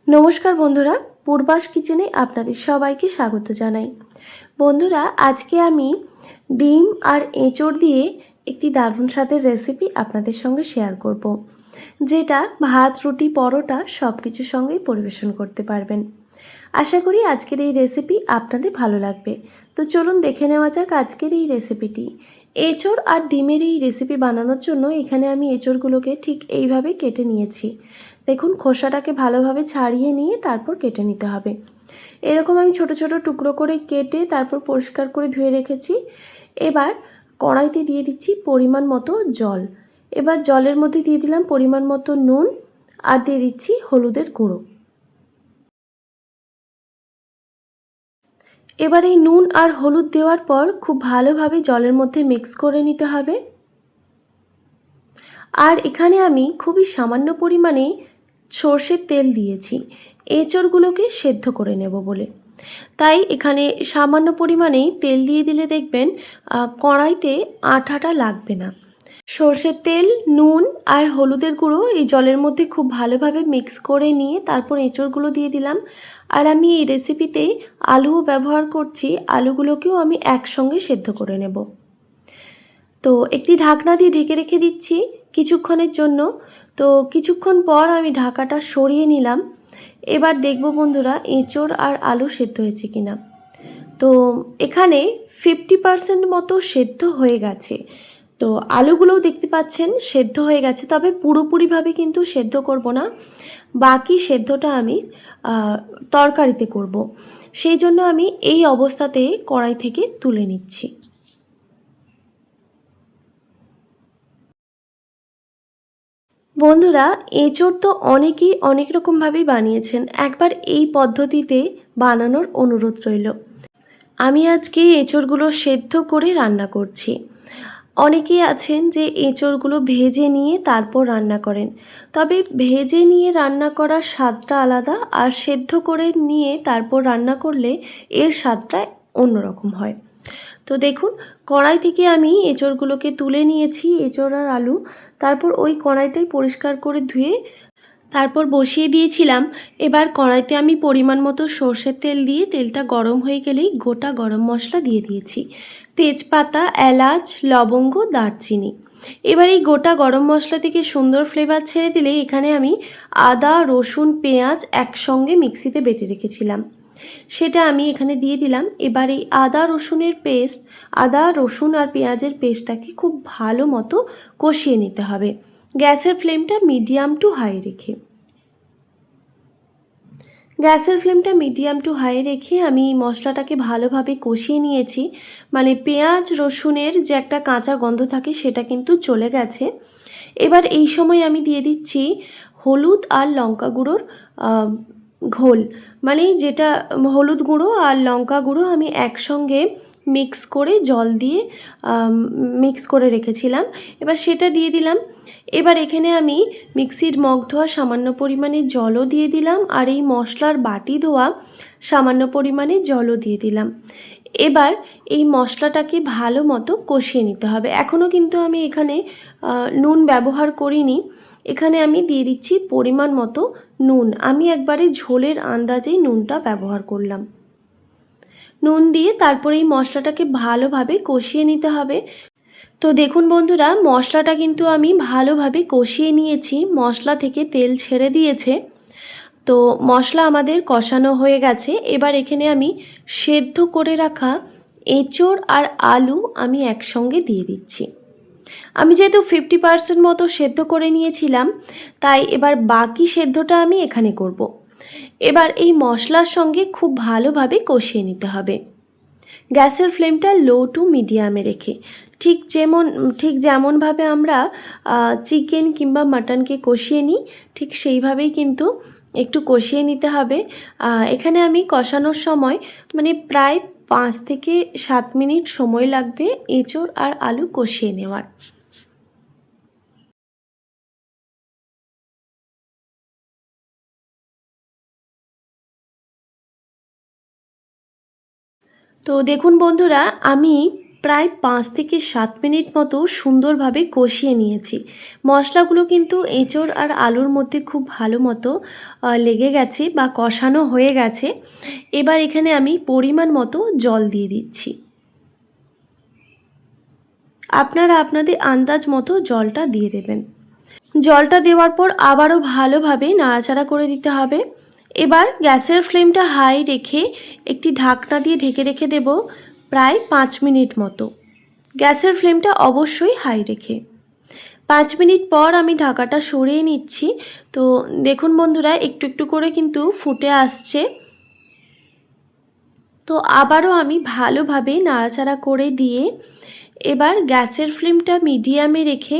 নমস্কার বন্ধুরা, পূর্বাস কিচেনে আপনাদের সবাইকে স্বাগত জানাই। বন্ধুরা, আজকে আমি ডিম আর এঁচড় দিয়ে একটি দারুণ স্বাদের রেসিপি আপনাদের সঙ্গে শেয়ার করব। যেটা ভাত, রুটি, পরোটা সব কিছুর সঙ্গেই পরিবেশন করতে পারবেন। আশা করি আজকের এই রেসিপি আপনাদের ভালো লাগবে। তো চলুন দেখে নেওয়া যাক আজকের এই রেসিপিটি এঁচড় আর ডিমের এই রেসিপি বানানোর জন্য এখানে আমি এঁচড়গুলোকে ঠিক এইভাবে কেটে নিয়েছি। দেখুন, খোসাটাকে ভালোভাবে ছাড়িয়ে নিয়ে তারপর কেটে নিতে হবে। এরকম আমি ছোট ছোট টুকরো করে কেটে তারপর পরিষ্কার করে ধুয়ে রেখেছি। এবার কড়াইতে দিয়ে দিচ্ছি পরিমাণ মতো জল। এবার জলের মধ্যে দিয়ে দিলাম পরিমাণ মতো নুন আর দিয়ে দিচ্ছি হলুদের গুঁড়ো। এবার এই নুন আর হলুদ দেওয়ার পর খুব ভালোভাবে জলের মধ্যে মিক্স করে নিতে হবে। আর এখানে আমি খুবই সামান্য পরিমাণে সর্ষের তেল দিয়েছি। এঁচড়গুলোকে সেদ্ধ করে নেব বলে। তাই এখানে সামান্য পরিমাণেই তেল দিয়ে দিলে দেখবেন কড়াইতে আঠাটা লাগবে না। সর্ষের তেল, নুন আর হলুদের গুঁড়ো এই জলের মধ্যে খুব ভালোভাবে মিক্স করে নিয়ে তারপর এঁচড়গুলো দিয়ে দিলাম। আর আমি এই রেসিপিতে আলুও ব্যবহার করছি, আলুগুলোকেও আমি একসঙ্গে সেদ্ধ করে নেব। তো একটি ঢাকনা দিয়ে ঢেকে রেখে দিচ্ছি কিছুক্ষণের জন্য। তো কিছুক্ষণ পর আমি ঢাকাটা সরিয়ে নিলাম। এবার দেখব বন্ধুরা এঁচড় আর আলু সেদ্ধ হয়েছে কিনা। তো এখানে ফিফটি পারসেন্ট মতো সেদ্ধ হয়ে গেছে। তো আলুগুলোও দেখতে পাচ্ছেন সেদ্ধ হয়ে গেছে, তবে পুরোপুরিভাবে কিন্তু সেদ্ধ করব না। বাকি সেদ্ধটা আমি তরকারিতে করব। সেই জন্য আমি এই অবস্থাতে কড়াই থেকে তুলে নিচ্ছি। বন্ধুরা, এঁচড় তো অনেকেই অনেক রকমভাবেই বানিয়েছেন। একবার এই পদ্ধতিতে বানানোর অনুরোধ রইল। আমি আজকে এঁচড়গুলো সেদ্ধ করে রান্না করছি। অনেকেই আছেন যে এঁচড়গুলো ভেজে নিয়ে তারপর রান্না করেন। তবে ভেজে নিয়ে রান্না করার স্বাদটা আলাদা আর সেদ্ধ করে নিয়ে তারপর রান্না করলে এর স্বাদটা অন্যরকম হয়। তো দেখুন, কড়াই থেকে আমি এঁচড়গুলোকে তুলে নিয়েছি, এঁচড় আর আলু। তারপর ওই কড়াইটাই পরিষ্কার করে ধুয়ে তারপর বসিয়ে দিয়েছিলাম। এবার কড়াইতে আমি পরিমাণ মতো সর্ষের তেল দিয়ে তেলটা গরম হয়ে গেলেই গোটা গরম মশলা দিয়ে দিয়েছি। তেজপাতা, এলাচ, লবঙ্গ, দারচিনি। এবার এই গোটা গরম মশলা থেকে সুন্দর ফ্লেভার ছেড়ে দিলে এখানে আমি আদা, রসুন, পেঁয়াজ একসঙ্গে মিক্সিতে বেটে রেখেছিলাম। সেটা আমি এখানে দিয়ে দিলাম। এবার এই আদা রসুনের পেস্ট, আদা, রসুন আর পেঁয়াজের পেস্টটাকে খুব ভালো মতো কষিয়ে নিতে হবে। গ্যাসের ফ্লেমটা মিডিয়াম টু হাই রেখে। গ্যাসের ফ্লেমটা মিডিয়াম টু হাই রেখে আমি মশলাটাকে ভালোভাবে কষিয়ে নিয়েছি। মানে পেঁয়াজ, রসুনের যে একটা কাঁচা গন্ধ থাকে সেটা কিন্তু চলে গেছে। এবার এই সময় আমি দিয়ে দিচ্ছি হলুদ আর লঙ্কা গুঁড়োর ঘোল। মানে যেটা হলুদ গুঁড়ো আর লঙ্কা গুঁড়ো আমি একসঙ্গে মিক্স করে জল দিয়ে মিক্স করে রেখেছিলাম। এবার সেটা দিয়ে দিলাম। এবার এখানে আমি মিক্সির মগ ধোয়া সামান্য পরিমাণে জলও দিয়ে দিলাম আর এই মশলার বাটি ধোয়া সামান্য পরিমাণে জলও দিয়ে দিলাম। এবার এই মশলাটাকে ভালো মতো কষিয়ে নিতে হবে। এখনও কিন্তু আমি এখানে নুন ব্যবহার করিনি। এখানে আমি দিয়ে দিচ্ছি পরিমাণ মতো নুন। আমি একবারে ঝোলের আন্দাজেই নুনটা ব্যবহার করলাম। নুন দিয়ে তারপরে এই মশলাটাকে ভালোভাবে কষিয়ে নিতে হবে। তো দেখুন বন্ধুরা, মশলাটা কিন্তু আমি ভালোভাবে কষিয়ে নিয়েছি। মশলা থেকে তেল ছেড়ে দিয়েছে। তো মশলা আমাদের কষানো হয়ে গেছে। এবার এখানে আমি সেদ্ধ করে রাখা এঁচড় আর আলু আমি একসঙ্গে দিয়ে দিচ্ছি। আমি যেহেতু ফিফটি পার্সেন্ট মতো সেদ্ধ করে নিয়েছিলাম, তাই এবার বাকি সেদ্ধটা আমি এখানে করব। এবার এই মশলার সঙ্গে খুব ভালোভাবে কষিয়ে নিতে হবে গ্যাসের ফ্লেমটা লো টু মিডিয়ামে রেখে, ঠিক যেমন, ঠিক যেমনভাবে আমরা চিকেন কিংবা মাটনকে কষিয়ে নিই, ঠিক সেইভাবেই কিন্তু একটু কষিয়ে নিতে হবে এখানে আমি কষানোর সময় মানে প্রায় পাঁচ থেকে সাত মিনিট সময় লাগবে এঁচড় আর আলু কষিয়ে নেওয়ার। তো দেখুন বন্ধুরা, আমি প্রায় পাঁচ থেকে সাত মিনিট মতো সুন্দরভাবে কষিয়ে নিয়েছি। মশলাগুলো কিন্তু এঁচড় আর আলুর মধ্যে খুব ভালো মতো লেগে গেছে বা কষানো হয়ে গেছে। এবার এখানে আমি পরিমাণ মতো জল দিয়ে দিচ্ছি। আপনারা আপনাদের আন্দাজ মতো জলটা দিয়ে দেবেন। জলটা দেওয়ার পর আবারও ভালোভাবে নাড়াচাড়া করে দিতে হবে। এবার গ্যাসের ফ্লেমটা হাই রেখে একটি ঢাকনা দিয়ে ঢেকে রেখে দেব। প্রায় পাঁচ মিনিট মতো। গ্যাসের ফ্লেমটা অবশ্যই হাই রেখে। পাঁচ মিনিট পর আমি ঢাকাটা সরিয়ে নিচ্ছি। তো দেখুন বন্ধুরা, একটু একটু করে কিন্তু ফুটে আসছে। তো আবারও আমি ভালোভাবে নাড়াচাড়া করে দিয়ে এবার গ্যাসের ফ্লেমটা মিডিয়ামে রেখে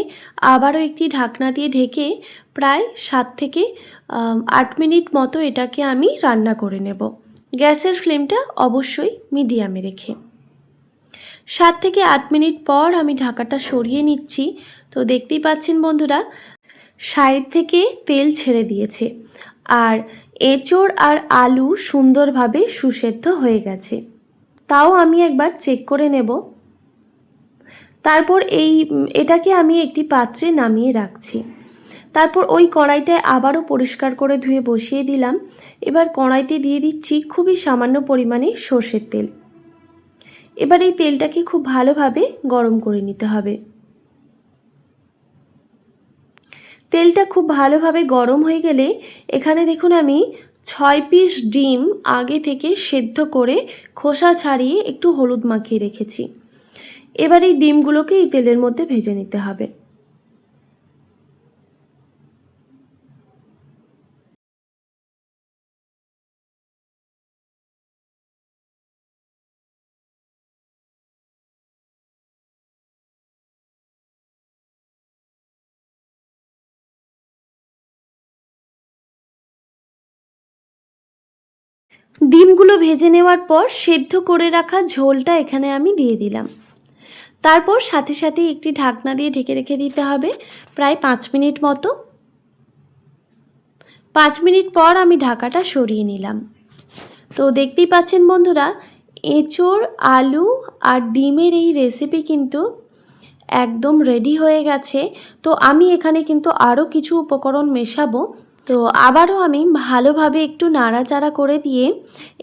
আবারও একটি ঢাকনা দিয়ে ঢেকে প্রায় সাত থেকে আট মিনিট মতো এটাকে আমি রান্না করে নেব। গ্যাসের ফ্লেমটা অবশ্যই মিডিয়ামে রেখে। সাত থেকে আট মিনিট পর আমি ঢাকাটা সরিয়ে নিচ্ছি। তো দেখতেই পাচ্ছেন বন্ধুরা, সাইড থেকে তেল ছেড়ে দিয়েছে আর এঁচড় আর আলু সুন্দরভাবে সুসেদ্ধ হয়ে গেছে। তাও আমি একবার চেক করে নেব। তারপর এই, এটাকে আমি একটি পাত্রে নামিয়ে রাখছি। তারপর ওই কড়াইটায় আবারও পরিষ্কার করে ধুয়ে বসিয়ে দিলাম। এবার কড়াইতে দিয়ে দিচ্ছি খুবই সামান্য পরিমাণে সর্ষের তেল। এবার এই তেলটাকে খুব ভালোভাবে গরম করে নিতে হবে। তেলটা খুব ভালোভাবে গরম হয়ে গেলে এখানে দেখুন আমি ছয় পিস ডিম আগে থেকে সেদ্ধ করে খোসা ছাড়িয়ে একটু হলুদ মাখিয়ে রেখেছি। এবার এই ডিমগুলোকে এই তেলের মধ্যে ভেজে নিতে হবে। ডিমগুলো ভেজে নেওয়ার পর সেদ্ধ করে রাখা ঝোলটা এখানে আমি দিয়ে দিলাম। তারপর সাথে সাথে একটি ঢাকনা দিয়ে ঢেকে রেখে দিতে হবে প্রায় পাঁচ মিনিট মতো। পাঁচ মিনিট পর আমি ঢাকাটা সরিয়ে নিলাম। তো দেখতেই পাচ্ছেন বন্ধুরা, এঁচোড়, আলু আর ডিমের এই রেসিপি কিন্তু একদম রেডি হয়ে গেছে। তো আমি এখানে কিন্তু আরও কিছু উপকরণ মেশাবো। তো আবারও আমি ভালোভাবে একটু নাড়াচাড়া করে দিয়ে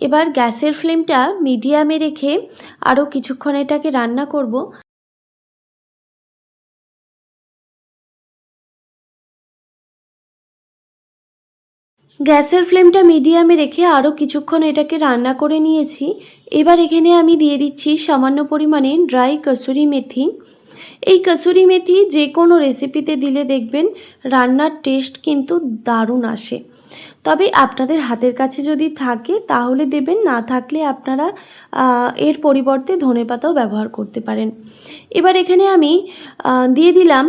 এবার গ্যাসের ফ্লেমটা মিডিয়ামে রেখে আরও কিছুক্ষণ এটাকে রান্না করব। গ্যাসের ফ্লেমটা মিডিয়ামে রেখে আরও কিছুক্ষণ এটাকে রান্না করে নিয়েছি। এবার এখানে আমি দিয়ে দিচ্ছি সামান্য পরিমাণে ড্রাই কসুরি মেথি। এই কসুরি মেথি যে কোনো রেসিপিতে দিলে দেখবেন রান্নার টেস্ট কিন্তু দারুণ আসে। তবে আপনাদের হাতের কাছে যদি থাকে, তাহলে দেবেন, না থাকলে আপনারা এর পরিবর্তে ধনেপাতাও ব্যবহার করতে পারেন। এবার এখানে আমি দিয়ে দিলাম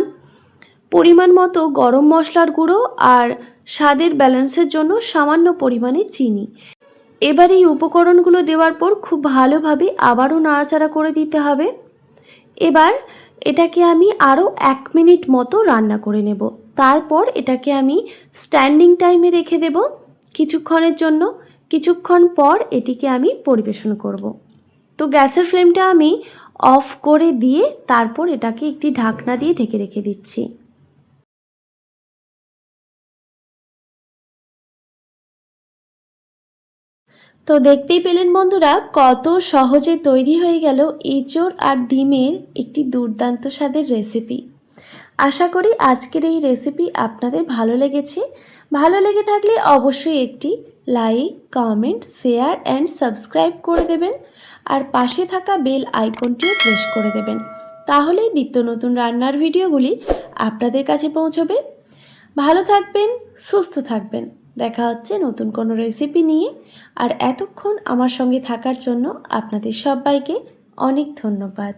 পরিমাণ মতো গরম মশলার গুঁড়ো আর স্বাদের ব্যালেন্সের জন্য সামান্য পরিমাণে চিনি। এবার এই উপকরণগুলো দেওয়ার পর খুব ভালোভাবে আবারও নাড়াচাড়া করে দিতে হবে। এবার এটাকে আমি আরও এক মিনিট মতো রান্না করে নেব। তারপর এটাকে আমি স্ট্যান্ডিং টাইমে রেখে দেব কিছুক্ষণের জন্য। কিছুক্ষণ পর এটিকে আমি পরিবেশন করব। তো গ্যাসের ফ্লেমটা আমি অফ করে দিয়ে তারপর এটাকে একটি ঢাকনা দিয়ে ঢেকে রেখে দিচ্ছি। তো দেখতেই পেলেন বন্ধুরা, কত সহজে তৈরি হয়ে গেল এঁচোড় আর ডিমের একটি দুর্দান্ত স্বাদের রেসিপি আশা করি আজকের এই রেসিপি আপনাদের ভালো লেগেছে। ভালো লেগে থাকলে অবশ্যই একটি like comment share and subscribe করে দেবেন। আর পাশে থাকা বেল আইকনটিও প্রেস করে দেবেন। তাহলেই নিত্য নতুন রান্নার ভিডিওগুলি আপনাদের কাছে পৌঁছবে। ভালো থাকবেন, সুস্থ থাকবেন। দেখা হচ্ছে নতুন কোনো রেসিপি নিয়ে। আর এতক্ষণ আমার সঙ্গে থাকার জন্য আপনাদের সবাইকে অনেক ধন্যবাদ।